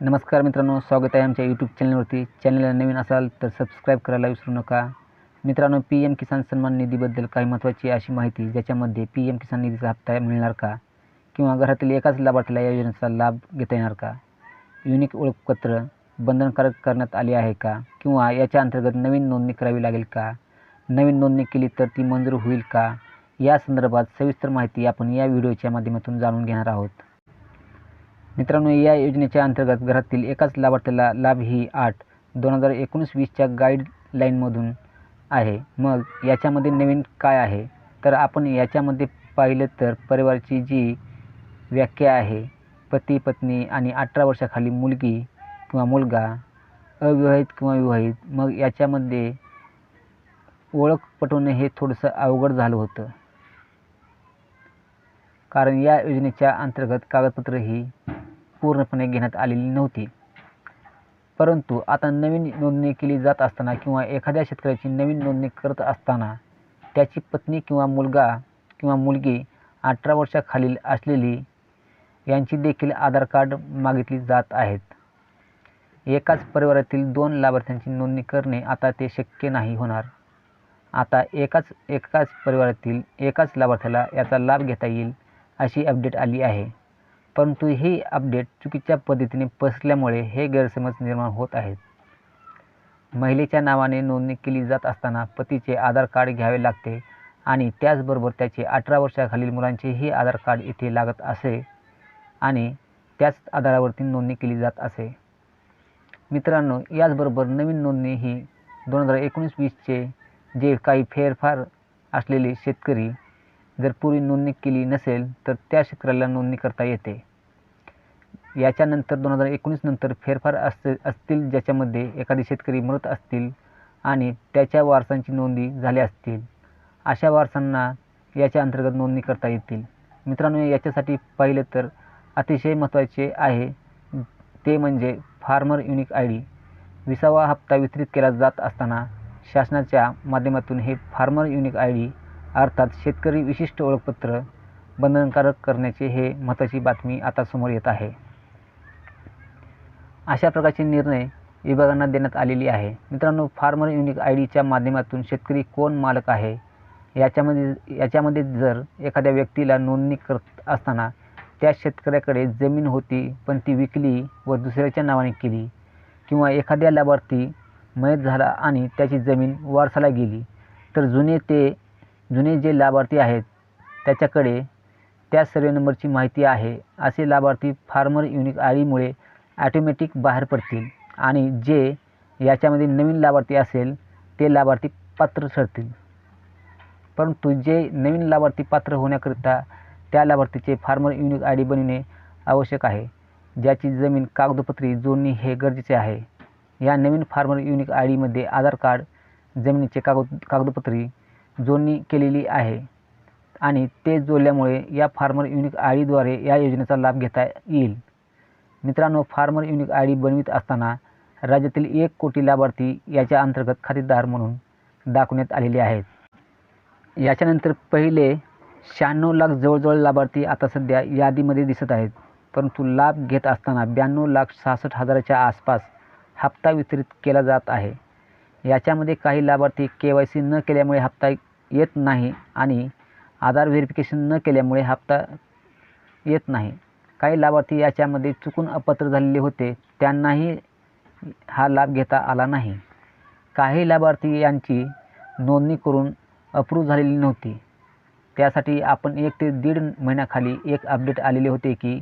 नमस्कार मित्रांनो स्वागत आहे आमच्या यूट्यूब चॅनलवरती चॅनलला नवीन असाल तर सबस्क्राईब करायला विसरू नका. मित्रांनो पी एम किसान सन्मान निधीबद्दल काही महत्त्वाची अशी माहिती ज्याच्यामध्ये पी एम किसान निधीचा हप्ता मिळणार का? किंवा घरातील एकाच लाभार्थीला या योजनेचा लाभ घेता येणार का? युनिक ओळखपत्र बंधनकारक करण्यात आले आहे का? किंवा याच्या अंतर्गत नवीन नोंदणी करावी लागेल का? नवीन नोंदणी केली तर ती मंजूर होईल का? या संदर्भात सविस्तर माहिती आपण या व्हिडिओच्या माध्यमातून जाणून घेणार आहोत. मित्रांनो या योजनेच्या अंतर्गत घरातील एकाच लाभार्थ्याला लाभ ही आठ दोन हजार एकोणीस वीसच्या गाईडलाईनमधून आहे. मग याच्यामध्ये नवीन काय आहे? तर आपण याच्यामध्ये पाहिलं तर परिवाराची जी व्याख्या आहे पती पत्नी आणि अठरा वर्षाखाली मुलगी किंवा मुलगा अविवाहित किंवा विवाहित मग याच्यामध्ये ओळख पटवणे हे थोडंसं अवघड झालं होतं. कारण या योजनेच्या अंतर्गत कागदपत्र ही पूर्णपणे घेण्यात आलेली नव्हती. परंतु आता नवीन नोंदणी केली जात असताना किंवा एखाद्या शेतकऱ्याची नवीन नोंदणी करत असताना त्याची पत्नी किंवा मुलगा किंवा मुलगी अठरा वर्षाखालील असलेली यांची देखील आधार कार्ड मागितली जात आहेत. एकाच परिवारातील दोन लाभार्थ्यांची नोंदणी करणे आता ते शक्य नाही होणार. आता एकाच एकाच परिवारातील एकाच लाभार्थ्याला याचा लाभ घेता येईल अशी अपडेट आली आहे. परंतु ही अपडेट चुकीच्या पद्धतीने पसरल्यामुळे हे गैरसमज निर्माण होत आहेत. महिलेच्या नावाने नोंदणी केली जात असताना पतीचे आधार कार्ड घ्यावे लागते आणि त्याचबरोबर त्याचे अठरा वर्षाखालील मुलांचेही आधार कार्ड इथे लागत असे आणि त्याच आधारावरती नोंदणी केली जात असे. मित्रांनो याचबरोबर नवीन नोंदणी ही दोन हजार एकोणीस वीसचे जे काही फेरफार असलेले शेतकरी जर पूर्वी नोंदणी केली नसेल तर त्या शेतकऱ्याला नोंदणी करता येते. याच्यानंतर दोन हजार एकोणीस नंतर फेरफार अस असतील ज्याच्यामध्ये एखादे शेतकरी मृत असतील आणि त्याच्या वारसांची नोंदी झाल्या असतील. अशा वारसांना याच्या अंतर्गत नोंदणी करता येतील. मित्रांनो याच्यासाठी पाहिलं तर अतिशय महत्त्वाचे आहे ते म्हणजे फार्मर युनिक आय डी. विसावा हप्ता वितरित केला जात असताना शासनाच्या माध्यमातून हे फार्मर युनिक आय डी अर्थात शेतकरी विशिष्ट ओळखपत्र बंधनकारक करण्याचे हे महत्त्वाची बातमी आता समोर येत आहे. अशा प्रकारचे निर्णय विभागांना देण्यात आलेली आहे. मित्रांनो फार्मर युनिक आय डीच्या माध्यमातून शेतकरी कोण मालक आहे? याच्यामध्ये याच्यामध्ये जर एखाद्या व्यक्तीला नोंदणी करत असताना त्या शेतकऱ्याकडे जमीन होती पण ती विकली व दुसऱ्याच्या नावाने केली किंवा एखाद्या लाभार्थी मयत झाला आणि त्याची जमीन वारसाला गेली तर जुने ते जुने जे लाभार्थी आहेत त्याच्याकडे त्या सर्वे नंबरची माहिती आहे. असे लाभार्थी फार्मर युनिक आय डीमुळे ॲटोमॅटिक बाहेर पडतील आणि जे याच्यामध्ये नवीन लाभार्थी असेल ते लाभार्थी पात्र ठरतील. परंतु जे नवीन लाभार्थी पात्र होण्याकरिता त्या लाभार्थीचे फार्मर युनिक आय डी बनविणे आवश्यक आहे. ज्याची जमीन कागदपत्री जोडणी हे गरजेचे आहे. या नवीन फार्मर युनिक आय डीमध्ये आधार कार्ड जमिनीचे कागद कागदपत्री जोडणी केलेली आहे. आणि ते जोडल्यामुळे या फार्मर युनिक आय डीद्वारे या योजनेचा लाभ घेता येईल. मित्रांनो फार्मर युनिक आय डी बनवित असताना राज्यातील एक कोटी लाभार्थी याच्या अंतर्गत खातेदार म्हणून दाखवण्यात आलेले आहेत. याच्यानंतर पहिले शहाण्णव लाख जवळजवळ लाभार्थी आता सध्या यादीमध्ये दिसत आहेत. परंतु लाभ घेत असताना ब्याण्णव लाख सहासष्ट हजाराच्या आसपास हप्ता वितरित केला जात आहे. याच्यामध्ये काही लाभार्थी के वाय सी न केल्यामुळे हप्ता येत नाही आणि आधार व्हेरिफिकेशन न केल्यामुळे हप्ता येत नाही. काही लाभार्थी याच्यामध्ये चुकून अपात्र झालेले होते त्यांनाही हा लाभ घेता आला नाही. काही लाभार्थी यांची नोंदणी करून अप्रूव्ह झालेली नव्हती. त्यासाठी आपण एक ते दीड महिन्याखाली एक अपडेट आलेले होते की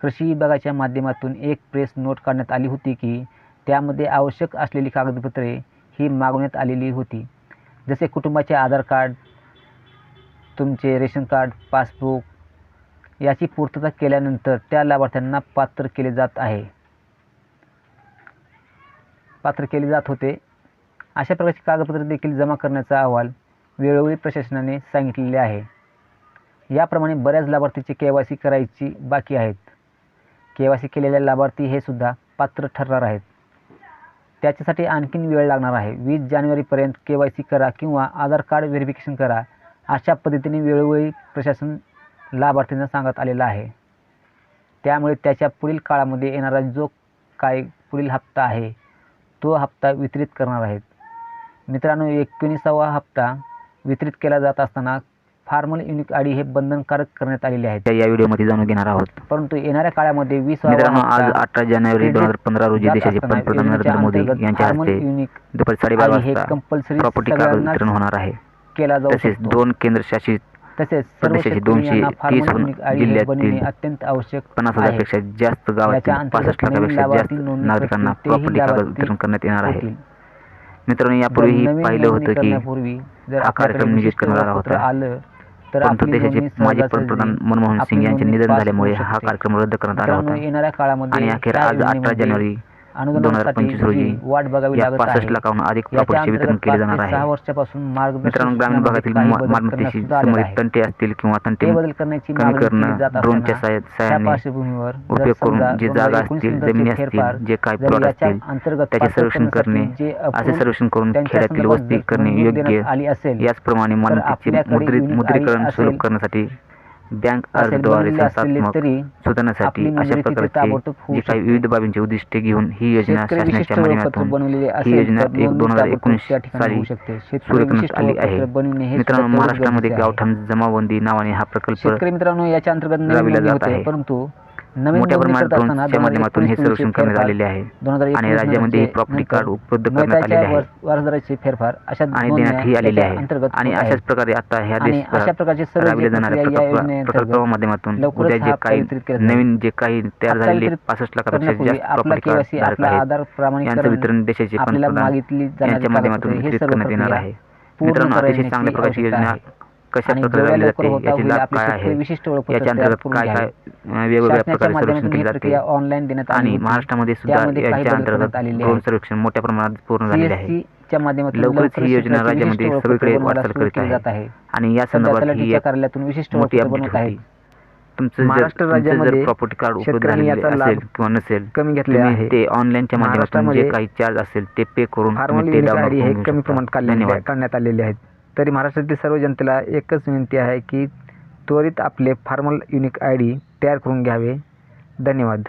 कृषी विभागाच्या माध्यमातून एक प्रेस नोट काढण्यात आली होती की त्यामध्ये आवश्यक असलेली कागदपत्रे ही मागवण्यात आलेली होती. जसे कुटुंबाचे आधार कार्ड तुमचे रेशन कार्ड पासबुक याची पूर्तता केल्यानंतर त्या लाभार्थ्यांना पात्र केले जात आहे. पात्र केले जात होते. अशा प्रकारची कागदपत्रे देखील जमा करण्याचा अहवाल वेळोवेळी प्रशासनाने सांगितलेले आहे. याप्रमाणे बऱ्याच लाभार्थीचे के वाय सी करायची बाकी आहेत. के वाय सी केलेल्या लाभार्थी हे सुद्धा पात्र ठरणार आहेत. त्याच्यासाठी आणखीन वेळ लागणार आहे. वीस जानेवारीपर्यंत के वाय सी करा किंवा आधार कार्ड व्हेरिफिकेशन करा अशा पद्धतीने वेळोवेळी प्रशासन लाभार्थींना सांगत आलेलं आहे. त्यामुळे त्याच्या पुढील काळामध्ये येणारा जो काय पुढील हप्ता आहे तो हप्ता वितरित करणार आहेत. मित्रांनो एकोणीसावा हप्ता वितरित केला जात असताना फार्मल युनिक आय डी हे बंधनकारक करण्यात आलेले आहेत. त्या या व्हिडिओमध्ये जाणून घेणार आहोत. परंतु येणाऱ्या काळामध्ये वीस मित्रांनो आज अठरा जानेवारी दोन हजार पंधरा रोजी देशाचे पंतप्रधान नरेंद्र मोदी यांच्या हस्ते युनिक दुपारी साडेबारा हे कंपल्सरी प्रॉपर्टी कार्ड वितरण होणार आहे. केला जाऊ तसेच दोन केंद्रशासित तसेच प्रदेशाचे दोनशे तीस जिल्ह्यातील अत्यंत आवश्यक पन्नास आहे. हजारपेक्षा जास्त अंतर्गत पासष्ट लाखापेक्षा जास्त नागरिकांना प्रॉपर्टी लाभार्थी वितरण करण्यात येणार आहे. मित्रांनो यापूर्वीही पाहिलं होतं की हा कार्यक्रम नियोजित विशिष्ट करण्यात आला होता. परंतु देशाचे माजी पंतप्रधान मनमोहन सिंग यांचे निधन झाल्यामुळे हा. कार्यक्रम रद्द करण्यात आला होता येणाऱ्या काळामध्ये आणि अखेर आज अठरा जानेवारी अनुदानासाठी वाट बघावी लागत आहे याच्या अंतर्गत पाच ते सहा वर्षापासून मित्रांनो ग्रामीण भागातील मालमत्तेशी संबंधित. तंटे असतील किंवा तंटे बदल करण्याची मागणी केली जात ड्रोनच्या साहाय्याने पार्श्वभूमीवर उपयोग करून जे 2019 जागा असतील जमिनी असतील जे काही प्लॉट असतील त्याचे सर्वेक्षण करणे असे सर्वेक्षण करून खेड्यातील वस्ती करणे योग्य याचप्रमाणे मालमत्तेचे मुद्रीकरण असेल- करण्यासाठी बँक अर्जद्वारे संस्थात्मक आपली अशा प्रकारची जी काही. विविध बाबींची उद्दिष्टे घेऊन ही योजना शासनाच्या माध्यमातून ही योजना एक दोन हजार एकोणीस साली सुरू करण्यात आली आहे मित्रांनो महाराष्ट्रामध्ये. गावठाण जमाबंदी नावाने हा प्रकल्प मित्रांनो याच्या अंतर्गत राबविला जात आहे. परंतु मोठ्या प्रमाणात ड्रोनच्या माध्यमातून हे सर्वेक्षण करण्यात आलेले आहे आणि राज्यामध्ये हे प्रॉपर्टी कार्ड उपलब्ध करण्यात आलेले आहे फेरफार अशा आणि नोंदण्या देण्यातही आलेले आहे आणि अशाच. प्रकारे आता ह्या राबविल्या जाणाऱ्या प्रकल्पाच्या माध्यमातून उद्या हा जे काही. नवीन जे काही तयार झालेले पासष्ट लाखापेक्षा जास्त प्रॉपर्टी कार्ड धारक आहेत यांचं वितरण देशाचे पंतप्रधान यांच्या माध्यमातून हे करण्यात येणार आहे मित्रांनो अतिशय चांगल्या प्रकारची योजना. कशा आणि प्रकारे जेवढ्या राबविली लवकर जाते होता याचे होईल लाभ आपले काय शेतकरी आहे विशिष्ट ओळखपत्र याच्या तयार अंतर्गत करून काय घ्यावे. काय वेगवेगळ्या शासनाच्या प्रकारे सर्वेक्षण माध्यमातून ही केले प्रक्रिया जाते. ऑनलाईन देण्यात आली आणि होती. महाराष्ट्रामध्ये सुद्धा त्यामध्ये काही याच्या बदल करण्यात अंतर्गत आलेले ड्रोन आहेत. सर्वेक्षण मोठ्या प्रमाणात पूर्ण झालेले आहे. CSC च्या माध्यमातून लवकरच ही योजना शेतकऱ्याचे राज्यामध्ये विशिष्ट सगळीकडे बनवायला वाटचाल सुरू करीत केली आहे. जात आहे. आणि या सध्या संदर्भात ही तलाठीच्या एक कार्यालयातून विशिष्ट मोठी ओळखपत्र अपडेट बनवत होती. तुमचं जर महाराष्ट्र तुमचं जर राज्यामध्ये प्रॉपर्टी कार्ड उपलब्ध शेतकऱ्यांनी झालेले याचा असेल लाभ किंवा नसेल कमी घेतले तुम्ही आहे. ते ऑनलाईनच्या माध्यमातून जे महाराष्ट्रामध्ये काही चार्ज असेल ते पे करून फार्मल तुम्ही ते युनिक डाउनलोड आयडी हे करून कमी प्रमाणात काढलेले धन्यवाद. काढण्यात आलेले आहेत. तरी महाराष्ट्रातील सर्व जनतेला एकच विनंती आहे की त्वरित आपले फार्मल युनिक आय डी तयार करून घ्यावे. धन्यवाद.